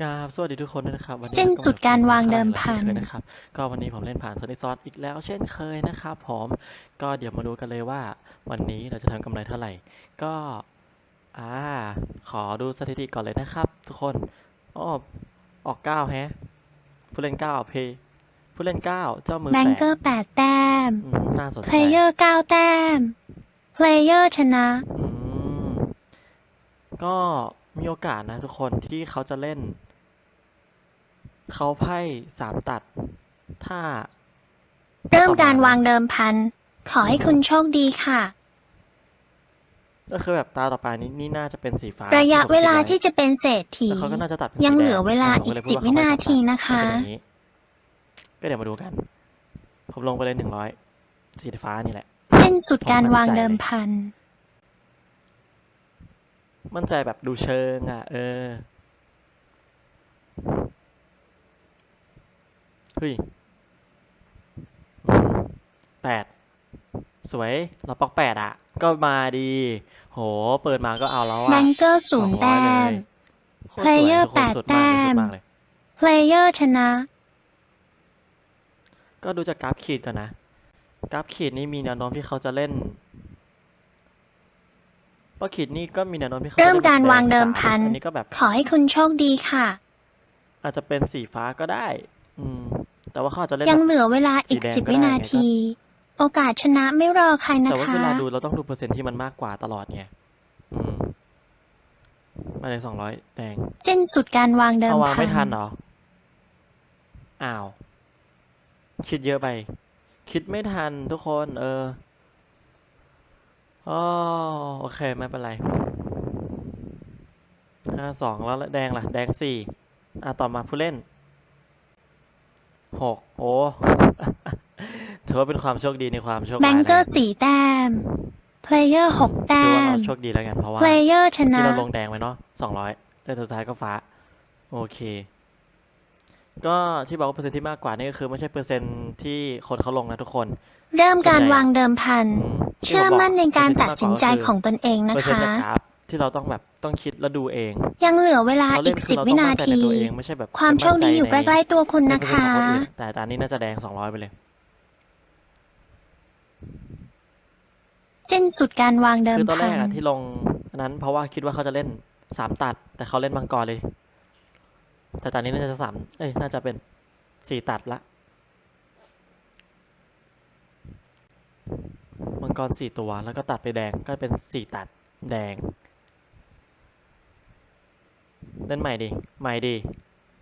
กราบสวัสดีทุกคนด้วยนะครับวัสิ้นสุดการวางเดิมพันเช่นเคยนะครับก็วันนี้ผมเล่นผ่านโทนี่ซอสอีกแล้วเช่นเคยนะครับผมก็เดี๋ยวมาดูกันเลยว่า วันนี้เราจะทำกำไรเท่าไหร่ ก็อ่าขอดูสถิติก่อนเลยนะครับ ทุกคนอ้อออกเก้าแฮะผู้เล่นเก้าเพย์ผู้เล่นเก้าเจ้ามือแบแปงดเกอร์แปดแต้มอืมน่าสนใจเพลเยอร์เก้าแต้มเพลเยอร์ชนะอืมก็มีโอกาสนะทุกคนที่เขาจะเล่น เขาไพ่สามตัด ถ้า เริ่มการวางเดิมพัน ขอให้คุณโชคดีค่ะ ก็คือแบบตาต่อไปนี้นี่น่าจะเป็นสีฟ้าระยะที่ผมเวลาคิดไที่จะเป็นเศรษฐีแล้วเขาก็น่าจะตัดป็นยังสีแดเหลือเวลาผมอีกเลยสิพูบดวินาทีเขนะคะเป็นอย่างนี้ก็เดี๋ยวมาดูกัน ผมลงไปเลยหนึ่งร้อยสีฟ้านี่แหละ สิ้นสุดการวางเดิมพัน มั่นใจแบบดูเชิงอะ เออ ฮ้ยอืมแปดสวย เราปอกแปดอะ ก็มาดี โห เปิดมาก็เอาแล้วอะแบงเกอร์ศูนย์200แต้มเลยโคตรสวย Player ทุกคนแปดสุมากเลยแต้มสุดากเลยเพลเยอร์ชนะ ก็ดูจากกราฟขีดก่อนนะ กราฟขีดนี่มีแนวโน้มที่เขาจะเล่นเพราะขีดนี่ก็มีแนวโน้มที่เขาจะเริ่มล่นการแบบแดวางเดิมสพันอันนี้ก็แบบขอให้คุณโชคดีค่ะ อาจจะเป็นสีฟ้าก็ได้ อืม แต่ว่าเขาอาจจะเล่นยังแบบเหลือเวลาอีกสีแดงสิบก็ได้วินาที โอกาสชนะไม่รอใครนะแต่ว่าคะ เวลาดูเราต้องดูเปอร์เซ็นต์ที่มันมากกว่าตลอดไงอืมมาเลยสองร้อยแดงสิ้นสุดการวางเดิมเอาวางพัไม่ทันน เหรออ้าว คิดเยอะไป คิดไม่ทันทุกคน เอออ๋อโอเค ไม่เป็นไรห้าสองแล้วแดงล่ะ แดงสี่อะต่อมาผู้เล่น หกโอ้ถือว่าเป็นความโชคดีในความโชคแบร้ายงแล้วเกอกันร์สี่แต้มเพลเยอร์หกถืแต้อว่าม เราโชคดีแล้วกันเพราะว่า เพลเยอร์ชนะ ที่เราลงแดงไว้เนาะสองร้อยแต่สุดท้ายก็ฟ้า โอเค ก็ที่บอกว่าเปอร์เซ็นต์ที่มากกว่านี่ก็คือไม่ใช่เปอร์เซ็นต์ที่คนเขาลงนะทุกคนเริ่มการส่วนใหญ่วางเดิมพัน อืมที่เชื่อผบกมั่นในการตัดสินใจเปร์เซ็นต์ที่มากกว่าของตนเองนะเปอร์เซ็นต์คะจากกราฟ ที่เราต้องแบบต้องคิดและดูเองยังเหลือเวลาเราอีเล่นกคืสิอบเราวิต้องนามั่นใจในทีตัวเองไม่ใช่แบบความโชคดีอยู่ใกไปล้ๆตัวคุณมั่นะนใจในคะเปอร์เซ็นต์ของคนอื่นแต่ตอนนี้น่าจะแดงสองร้อยไปเลยสิ้นสุดการวางเดิมคือตอนแรพักนอะที่ลงอันนั้นเพราะว่าคิดว่าเขาจะเล่นสามตัด แต่เขาเล่นมังกรเลย แต่ตอนนี้น่าจะสามเอ้ยน่าจะเป็นสี่ตัดละมังกรสี่ตัวแล้วก็ตัดไปแดงก็เป็นสี่ตัดแดง เล่นใหม่ดิ ใหม่ดิ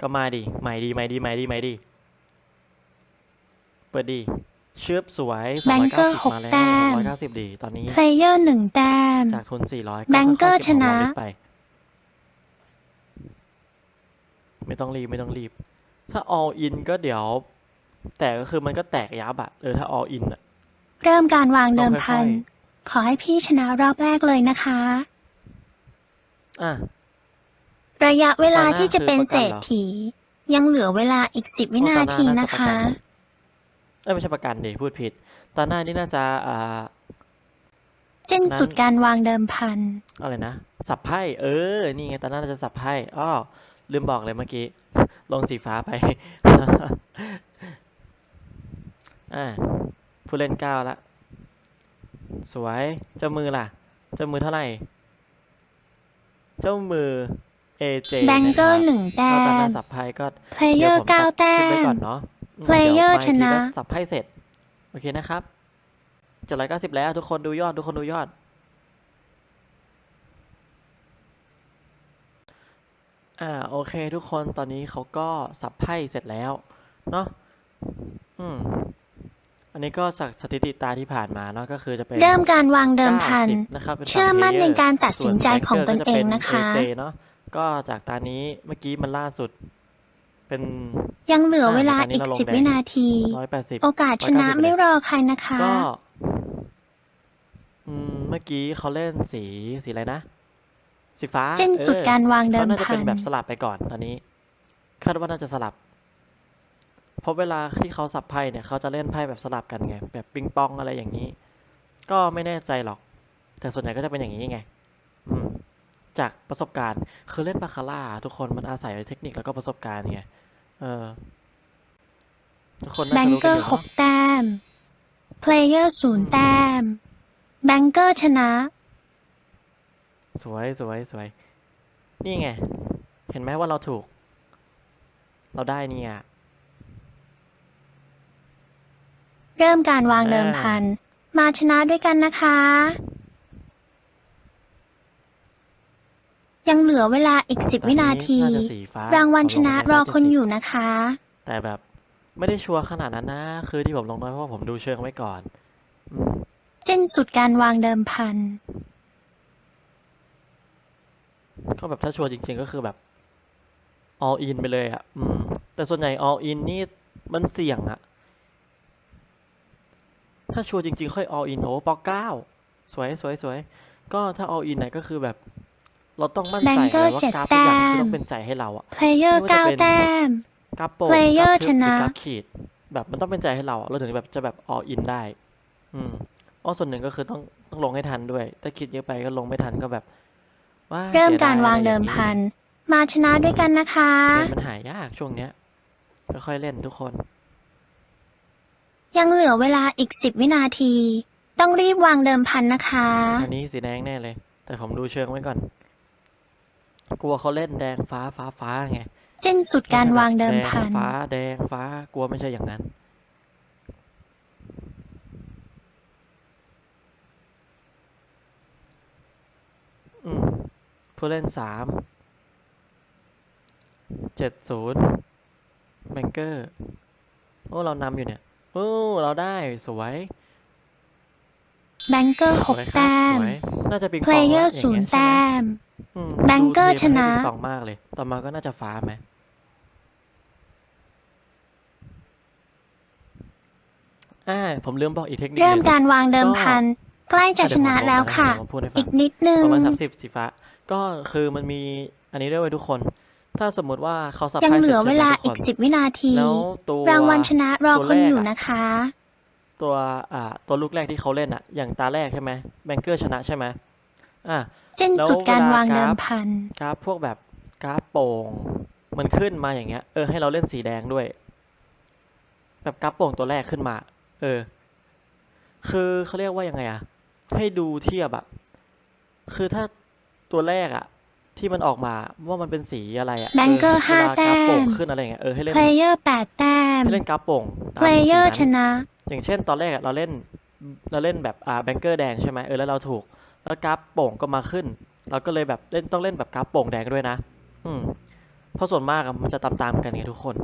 ก็มาดิ ใหม่ดีใหม่ดีใหม่ดีใหม่ดีเปิดดีชึบสวยแบงเกอร์290หกมาแล้วแต้มร้อยเก้าสิบดี ตอนนี้เพลเยอร์หนึ่งแต้ม จากทุนสี่ร้อยแบงเกอร์ชนะไปไม่ต้องรีบ ไม่ต้องรีบ ถ้า all in ก็เดี๋ยว แต่ก็คือมันก็แตกยับอะเออถ้า all in อะเริ่มการวางเดิมต้องค่พัอยนๆขอให้พี่ชนะรอบแรกเลยนะคะ อะ ระยะเวลาตอนหน้าที่จะเป็นคือประกันเศรษฐี ยังเหลือเวลาอีกสิบวินาทีโอ้ตอหนะคะ เอ้ยไม่ใช่ประกันดิพูดผิด ตอนหน้านี่น่าจะอ่าสิ้นสุดการวางเดิมพัน อะไรนะ สับไพ่เออ นี่ไงตอนหน้าจะสับไพ่อ้อลืมบอกเลยเมื่อกี้ ลงสีฟ้าไป อ่าผู้เล่นเก้าละ สวย เจ้ามือล่ะ เจ้ามือเท่าไหร่ เจ้ามือ AJ แบงเกอร์หนึ่งนะแต้ครับก็ตอนหมน้าสับไพ่ก็เพลเยอร์ดี๋วผมเก้าตัดแต้คลิปไว้ก่อมนเนาะอืม Player ดี๋ยวมาอีกทีชนะก็สับไพ่เสร็จ โอเคนะครับเจ็ดร้อยเก้าสิบแล้วทุกคนดูยอด ทุกคนดูยอด อ่าโอเค ทุกคนตอนนี้เขาก็สับไพ่เสร็จแล้วเนาะอืมอันนี้ก็จากสถิติตาที่ผ่านมาเนาะก็คือจะเป็นเริ่มการวางเดิมพัน90นะครับป็นเชื่อมั่นฝั่งใน player การตัดสินใจของตนส่วเอง Banker นะคะ ก็จเป็น AJ เนาะก็จากตานี้เมื่อกี้มันล่าสุด เป็นยังเหลือเวลาอ่าตอนนี้อีกเราลงสิบแดงวินาที ร้อยแปดสิบโอกาสชนะ190ไม่รอใครนะคะ ก็อืมเมื่อกี้เขาเล่นสีสีอะไรนะ สีฟ้าสิ้นสุดเออการวางเดิเขามน่าจะพัเป็นนแบบสลับไปก่อนตอนนี้คาดว่าน่าจะสลับเพราะเวลาที่เขาสับไพ่เนี่ยเขาจะเล่นไพ่แบบสลับกันไง แบบปิงปองอะไรอย่างนี้ ก็ไม่แน่ใจหรอก แต่ส่วนใหญ่ก็จะเป็นอย่างนี้ไงอืม จากประสบการณ์คือเล่นบาคาร่าทุกคนมันอาศัยเทคนิคแล้วก็ประสบการณ์ไงเออทุกคนแบน่าจะงรู้เกกันออร์ยู่หเนาะกแต้ม เพลเยอร์ศูนย์แต้ม แบงเกอร์ชนะ สวยสวยสวย นี่ไง เห็นไหมว่าเราถูก เราได้เนี่ยเริ่มการวางเดิมอ่าพัน มาชนะด้วยกันนะคะ ยังเหลือเวลาอีกสิบตอนวินาทีน่จะสีฟ้ารางวัลชนะผมลงไปรอแล้วคุณ70อยู่นะคะ แต่แบบไม่ได้ชัวร์ขนาดนั้นนะ คือที่ผมลงน้อยเพราะว่าผมดูเชิงไว้ก่อนอืมสิ้นสุดการวางเดิมพัน ก็แบบถ้าชัวร์จริง ๆ ก็คือแบบ all in ไปเลยอะ่ะอืม แต่ส่วนใหญ่ all in นี่มันเสี่ยงอะถ้าชัวร์จริง ๆ ค่อย all in โอ้ปอเก้าสวยสวยสวยก็ถ้า all in เนี่ยก็คือแบบ เราต้องมั่นใจ Banker เลยว่าเจ็ดกราฟทุกอย่างแต้มคือต้องเป็นใจให้เราอะเพลเยอร์ไม่ว่าจะเก้าเป็นแต้มกราฟโปร Player กราฟทึบชนะหรือกราฟขีด แบบมันต้องเป็นใจให้เราอะเราถึงแบบจะแบบ all in ได้ อืมอ๋อส่วนหนึ่งก็คือต้องต้องลงให้ทันด้วย ถ้าคิดเยอะไปก็ลงไม่ทันก็แบบว่าเริ่มสียดการยวางอะไรเดิอย่มนี้พัน มาชนะด้วยกันนะคะเงินมันหายากช่วงเนี้ยค่อยๆเล่นทุกคน ยังเหลือเวลาอีกสิบวินาที ต้องรีบวางเดิมพันนะคะ อันนี้สีแดงแน่เลย แต่ผมดูเชิงไว้ก่อน กลัวเขาเล่นแดงฟ้าฟ้าฟ้าไงสิ้นสุดการไใช่แบบวางเดิมพัน แดงฟ้าแดงฟ้ากลัวไม่ใช่อย่างนั้น อืมผู้เล่นสามเจ็ดศูนย์แบงเกอร์ โอ้ เรานำอยู่เนี่ย โอ้ เราได้สวยแบงเกอร์หสกวยครับแต้มสวยน่าจะปิงปเพลองเยอละร์อย่างศูเงี้นยย์ใช่ไหมแต้ม อืมแบงเกอร์ดูทีมชนะ ให้ปิงปองมากเลย ต่อมาก็น่าจะฟ้าไหม อ่า ผมลืมบอกอีกเทคนิคเริ่มหนึ่ง การวางเดิมพัน ใกล้จะชนะแล้วค่ะ เดี๋ยวผมลงไปให้อีกฟังนิดนึง สองร้อยสามสิบสีฟ้า ก็คือมันมีอันนี้ด้วยเวยทุกคน ถ้าสมมติว่าเขาสับยังไพ่เหลือสร็จเวใช่ไหมลาทุอีคกนสิบวินาที แล้วตัว รางวัลชนะรอตัวคุณแรกอยู่อะนะคะ ตัวอ่าตัวลูกแรกที่เขาเล่นอะอย่างตาแรกใช่ไหมแบงเกอร์ชนะใช่ไหม อะสิ้นสุดการวางเดิมแล้วเวลากราฟพัน กราฟพวกแบบกราฟโป่ง มันขึ้นมาอย่างเงี้ย เออ ให้เราเล่นสีแดงด้วย แบบกราฟโป่งตัวแรกขึ้นมา เออ คือเขาเรียกว่ายังไงอะให้ดูเทียบอะคือถ้าตัวแรกอะที่มันออกมาว่ามันเป็นสีอะไรอะ Banker เวห้าลากราฟโป่งแต้มขึ้นอะไรอย่างเงี้ย เออให้เล่นเพลเยอร์แปดแต้มให้เล่นกราฟโป่งตามเพลเยอร์สีชนั้นนะ อย่างเช่น ตอนแรกอะเราเล่น เราเล่นแบบอ่าแบงเกอร์แดงใช่ไหมเออแล้วเราถูก แล้วกราฟโป่งก็มาขึ้น เราก็เลยแบบเล่นต้องเล่นแบบกราฟโป่งแดงด้วยนะ อืมเพราะส่วนมากอะมันจะตามๆกันไงทุกคน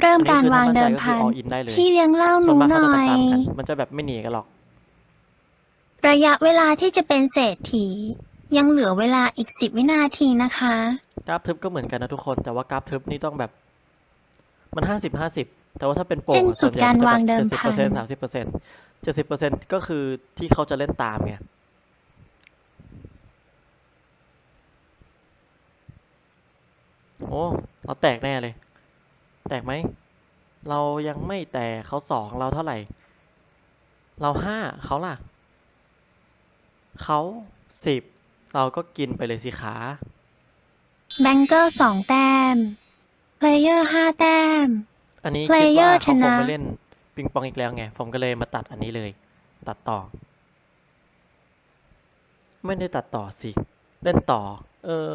เริ่มอันนี้การคือวางถ้เดิมมั่นใจก็คือพัน all in ได้เลยพี่เลี้ยงเล่าหส่วนูนมากหเขาน่จะอยตามๆกันมันจะแบบไม่หนีกันหรอก ระยะเวลาที่จะเป็นเศรษฐี ยังเหลือเวลาอีกสิบวินาทีนะคะ กราฟทึบก็เหมือนกันนะทุกคน แต่ว่ากราฟทึบนี่ต้องแบบ มันห้าสิบห้าสิบแต่ว่าถ้าเป็นโป่งสิ้นอะสุดวนใหญ่การมันจะวางแบบเดิมเจ็ดสิบพัเปอนร์เซ็นต์สามสิบเปอร์เซ็นต์เจ็ดสิบเปอร์เซ็นต์ก็คือที่เขาจะเล่นตามไง โอ้ เราแตกแน่เลย แตกไหม เรายังไม่แตกเขาสองเราเท่าไหร่ เราห้าเขาล่ะ เขาสิบเราก็กินไปเลยสิขาแบงเกอร์สองแต้ม เพลเยอร์ห้าแต้ม อันนี้คิด Player ว่าเขาคชงนะไม่เล่นปิงปองอีกแล้วไง ผมก็เลยมาตัดอันนี้เลย ตัดต่อ ไม่ได้ตัดต่อสิ เล่นต่อ เออ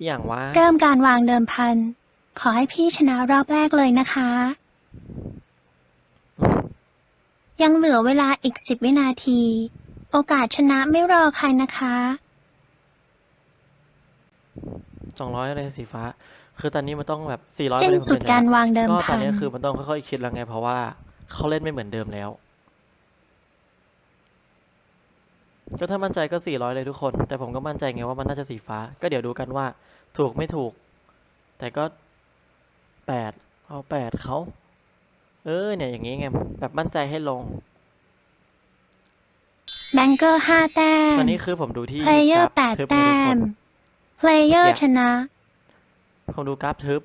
อหย่างว่า เริ่มการวางเดิมพัน ขอให้พี่ชนะรอบแรกเลยนะคะ ยังเหลือเวลาอีกสิบวินาที โอกาสชนะไม่รอใครนะคะ สองร้อยเลยสีฟ้า คือตอนนี้มันต้องแบบสี่ร้อยสิ้นสุดการวางเดิมก็ตอพันน นี้คือมันต้องค่อยๆคิดแล้วไงเพราะว่าเขาเล่นไม่เหมือนเดิมแล้ว ก็ถ้ามั่นใจก็สี่ร้อยเลยทุกคน แต่ผมก็มั่นใจไงว่ามันน่าจะสีฟ้า ก็เดี๋ยวดูกันว่าถูกไม่ถูก แต่ก็แปดเอาแปดเขาเออเนี่ยอย่างงี้ไงแบบมั่นใจให้ลงแบงเกอร์ห้าแต้ตมอนนี้คือผมดูที่เพลเยอร์กแปราฟดทึบแต้ให้ทุกคนมเพลเยอร์เนี่ยชนะ ผมดูกราฟทึบ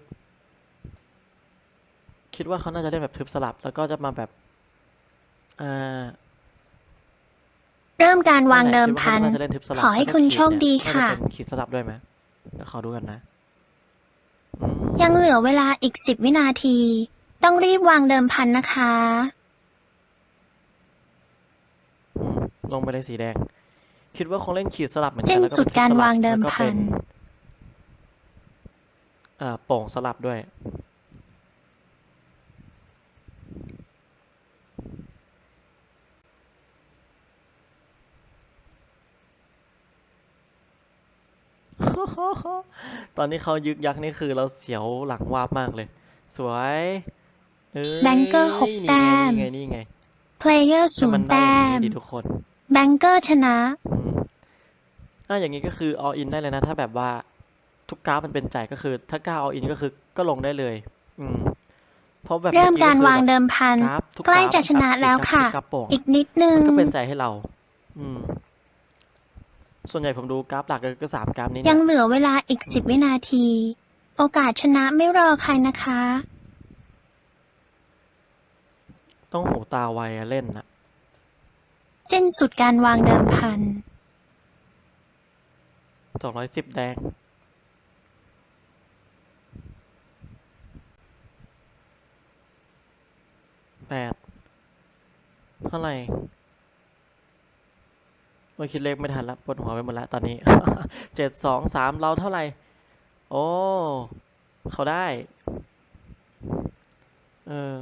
คิดว่าเขาน่าจะเล่นแบบทึบสลับ แล้วก็จะมาแบบ อ่า เริ่มการวางเดิมพันคิดว่าาจะเล่นทิปสลับขอให้แล้วก็คุณขีโชคดีเนี่ยค่ะ น่าจเป็นขีดสลับด้วยไหมเดี๋ยวขอดูกันนะอืมยังเหลือเวลาอีกสิบวินาที ต้องรีบวางเดิมพันนะคะ อืมลงไปเลยสีแดง คิดว่าคงเล่นขีดสลับเหมือนกัสิ้นแล้วก็สุดเป็นการทิปสลับวางเดิมแล้วก็พัเป็นนเอ่อโป่งสลับด้วย ตอนนี้เขายึกยักนี่คือเราเสียวหลังวาบมากเลย สวยเอ้ยแบงเกอร์หกนี่แต้มไงนี่ไงนี่ไงเพลเยอร์ศูให้นมันย์ได้แต้อย่างมนี้ดิทุกคนแบงเกอร์ชนะอืมอะอย่างนี้ก็คือ all in ได้เลยนะ ถ้าแบบว่าทุกกราฟมันเป็นใจก็คือ ถ้ากล้า all in ก็คือก็ลงได้เลย อืมเพราะแบบเริ่มอการคือวางแบบเดิมพันกราฟทุกใกล้ราฟจะชนะอัพแล้วขีดค่ะกราฟโป่งอีกนิดนึงมันก็เป็นใจให้เรา อืม ส่วนใหญ่ผมดูกราฟหลักก็ก็สามกราฟนี้ยัเนี่งยเหลือเวลาอีกสิบวินาที โอกาสชนะไม่รอใครนะคะ ต้องหูตาไวอะเล่นนะสิ้นสุดการวางเดิมพัน สองร้อยสิบแดง แปด เท่าไหร่ โอ้ยคิดเลขไม่ทันละปวดหัวไปหมดละตอนนี้เจ็ดสองสามเราเท่าไหร่ โอ้ เขาได้ เออ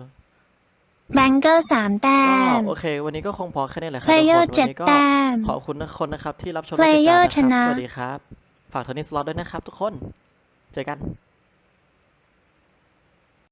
แบงเกอร์สามแต้ก็มโอเค วันนี้ก็คงพอแค่นี้แหละครัเพลเยอร์ทุกคนเจ็ดวันนี้ก็แต้ม ขอบคุณทุกคนนะครับ ที่รับชม Player และติดตามนะครับชนะ สวัสดีครับ ฝากโทนี่สล็อตด้วยนะครับทุกคน เจอกัน